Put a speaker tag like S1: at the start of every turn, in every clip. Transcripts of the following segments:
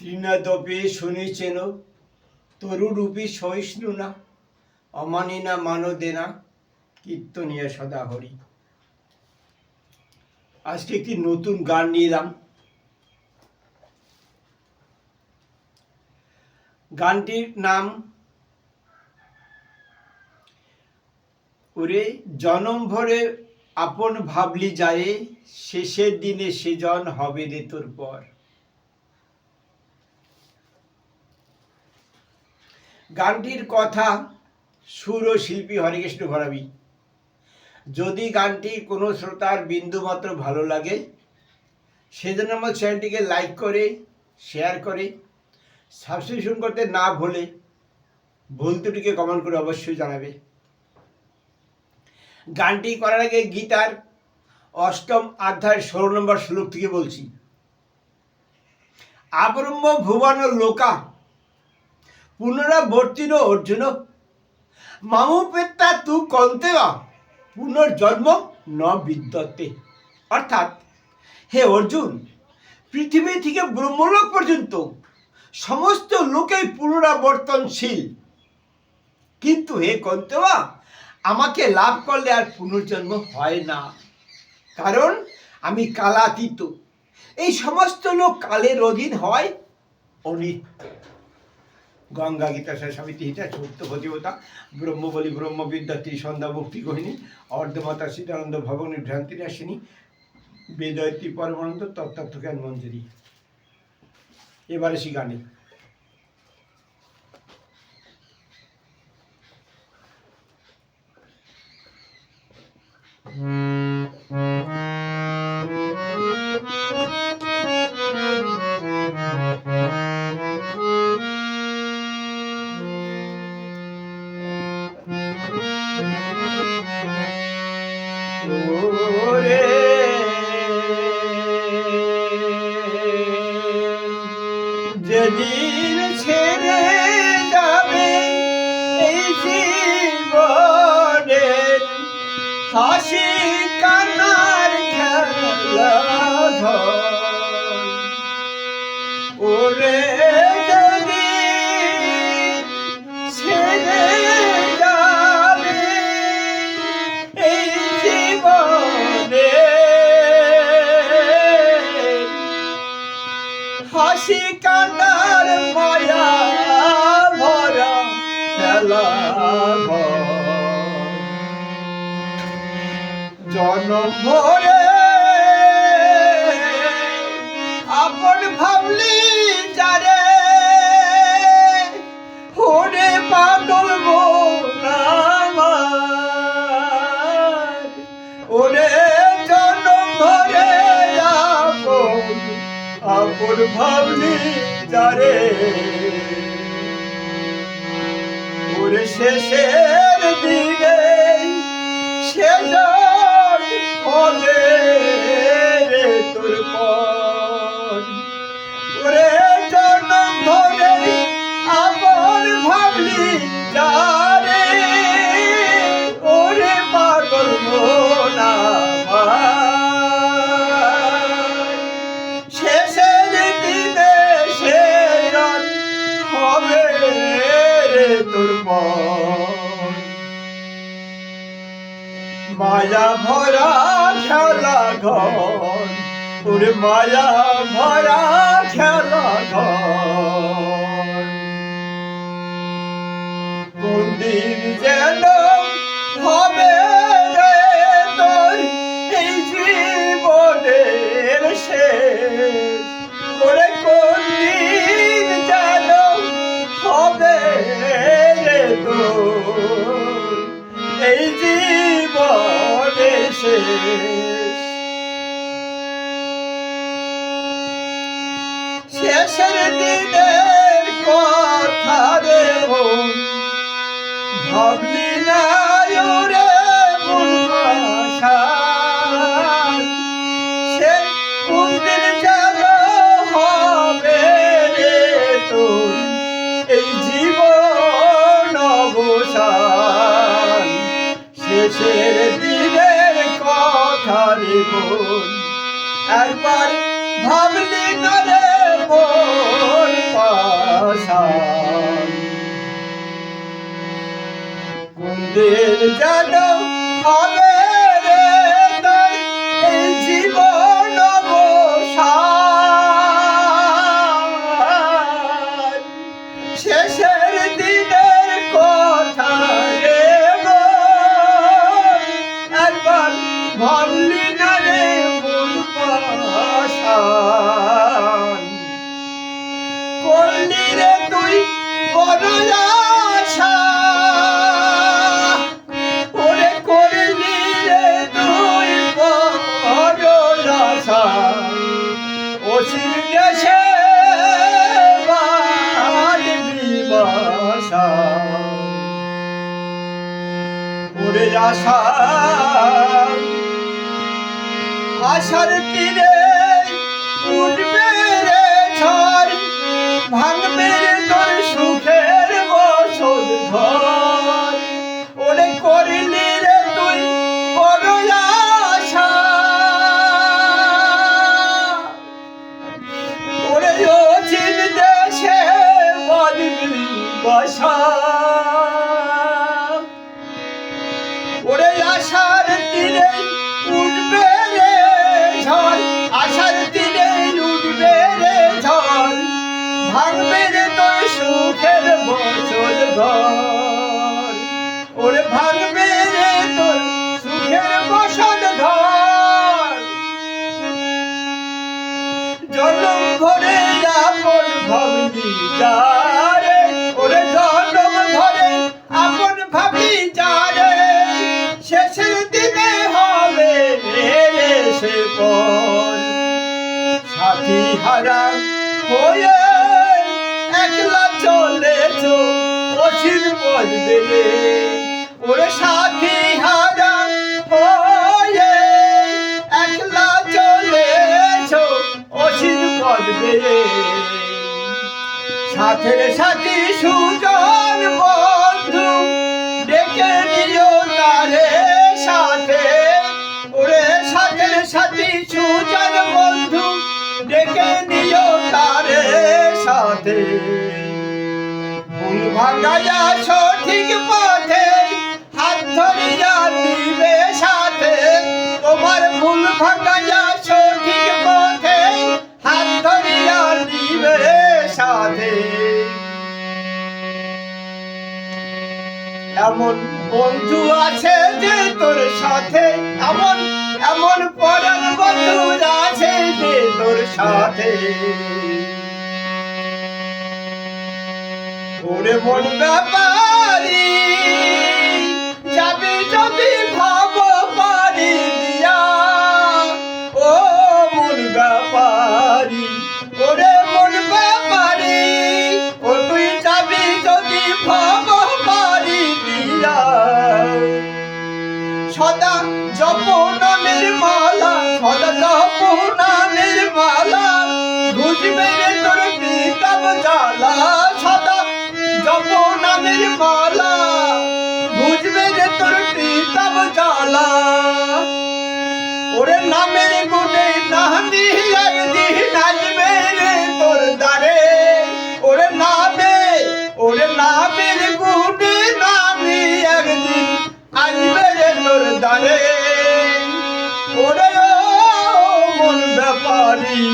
S1: তৃণাদপে শুনিছেন, তরুরূপী সহিষ্ণু না, অমানি না মানো দেনা কীর্তনিয়া সদা হরি আজকে একটি নতুন গান নিলাম। গানটির নাম ওরে জনম ভরে আপন ভাবলি যায়, শেষের দিনে সেজন হবে রে তোর পর। গানটির কথা সুর ও শিল্পী হরেকৃষ্ণ ভরাবি। যদি গানটি কোনো শ্রোতার বিন্দুমাত্র ভালো লাগে, সেজন্য আমার চ্যানেলটিকে লাইক করে, শেয়ার করে, সাবস্ক্রিপশন করতে না ভুলে ভুল ত্রুটিকে কমেন্ট করে অবশ্যই জানাবে। গানটি করার আগে গীতার অষ্টম অধ্যায় ষোলো নম্বর শ্লোক থেকে বলছি আব্রহ্ম ভুবন লোকা পুনরাবর্তিন অর্জুন। মামুপেত্তা তু কন্তেবা পুনর্জন্ম ন বিদ্যতে। অর্থাৎ, হে অর্জুন, পৃথিবী থেকে ব্রহ্মলোক পর্যন্ত সমস্ত লোকেই পুনরাবর্তনশীল। কিন্তু হে কন্তেবা আমাকে লাভ করলে আর পুনর্জন্ম হয় না। কারণ, আমি কালাতীত। এই সমস্ত লোক কালের অধীন হয় অনিত্য। গঙ্গা, গীতা সমিতি হিতা চতুর্থ ভজিবতা ব্রহ্মবলী ব্রহ্মবিদ্যা ত্রিসন্ধ্যা মুক্তি গহিনী অর্ধমাতা সীতানন্দ ভবনী, ভ্রান্তি নাশিনী বেদয়তী পরমানন্দ তত্ত্বার্থ জ্ঞান, মঞ্জুরি। এবারে সে গানে। ওরে হাসি কান্নার খেলা। ওরে হাসি কান্নার মায়া ভরা খেলা জনম ভরে আপন ভাবলি যারে, ওরে পাগল ওরে জনম ভরে আপন আপন ভাবলি যারে। ওরে শেষের মায়া ভরা খেলা ঘর। ওরে মায়া ভরা খেলা ঘর। কোন দিন যেন শেষের দিনের কথা দেব মন বোন একবার ভাবলি করে রে মোর ওরে আশা আশার তীরে ভাঙবে রে তোর সুখের বছর ঘর। ওরে ভাঙবে তোর সুখের বসত ঘর। জনম ভরে আপন ভাবলি যারে ওরে জনম ভরে আপন ভাবলি যারে শেষের দিনে হবে সে পর। সাথী হারা হয়ে পদ দেবে ওরে সাথী হারা হয়ে একলা সাথের সাথী সুজন বন্ধু, ডেকে দিও তারে সাথে। ওরে সাথের সাথী সুজন বন্ধু, ডেকে দিও তারে সাথে। ভুল ভাঙাইয়া পথে হাত ধরিয়া সাথে। তোমার ভুল ভাঙাইয়া সঠিক পথে হাত ধরিয়া দিবে সাথে। এমন বন্ধু আছে যে তোর সাথে, এমন এমন পরাণ বন্ধু আছে যে তোর সাথে। ওরে মন ব্যাপারি জপনামের মালা। বুঝবে রে তোর পিতাব জ্বালা ওরে নামের গুণে নামি একদিন আসবে রে তোর দ্বারে। ওরে নামে, ওরে নামের গুণে নামি একদিন আসবে রে তোর দ্বারে। ওরে মন ব্যাপারি,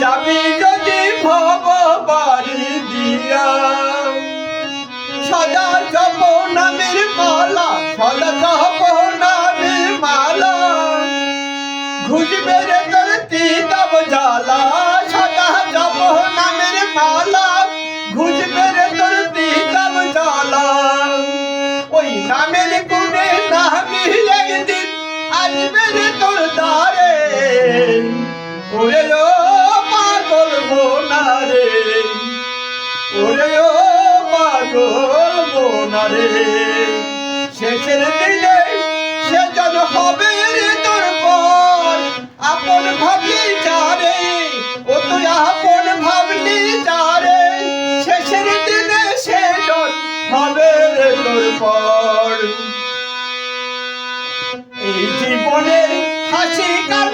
S1: যাবি যদি ভব বাড়ি দিয়া। সদা জপ নামের মালা সদা বোনারে শেষের দিনে সে যেন হবে তোর পর। আপন ভাবলি যারে ও তুই আপন ভাবলি যারে শেষের দিনে সে জন হবে তোর পর। এই জীবনের হাসি কান্নার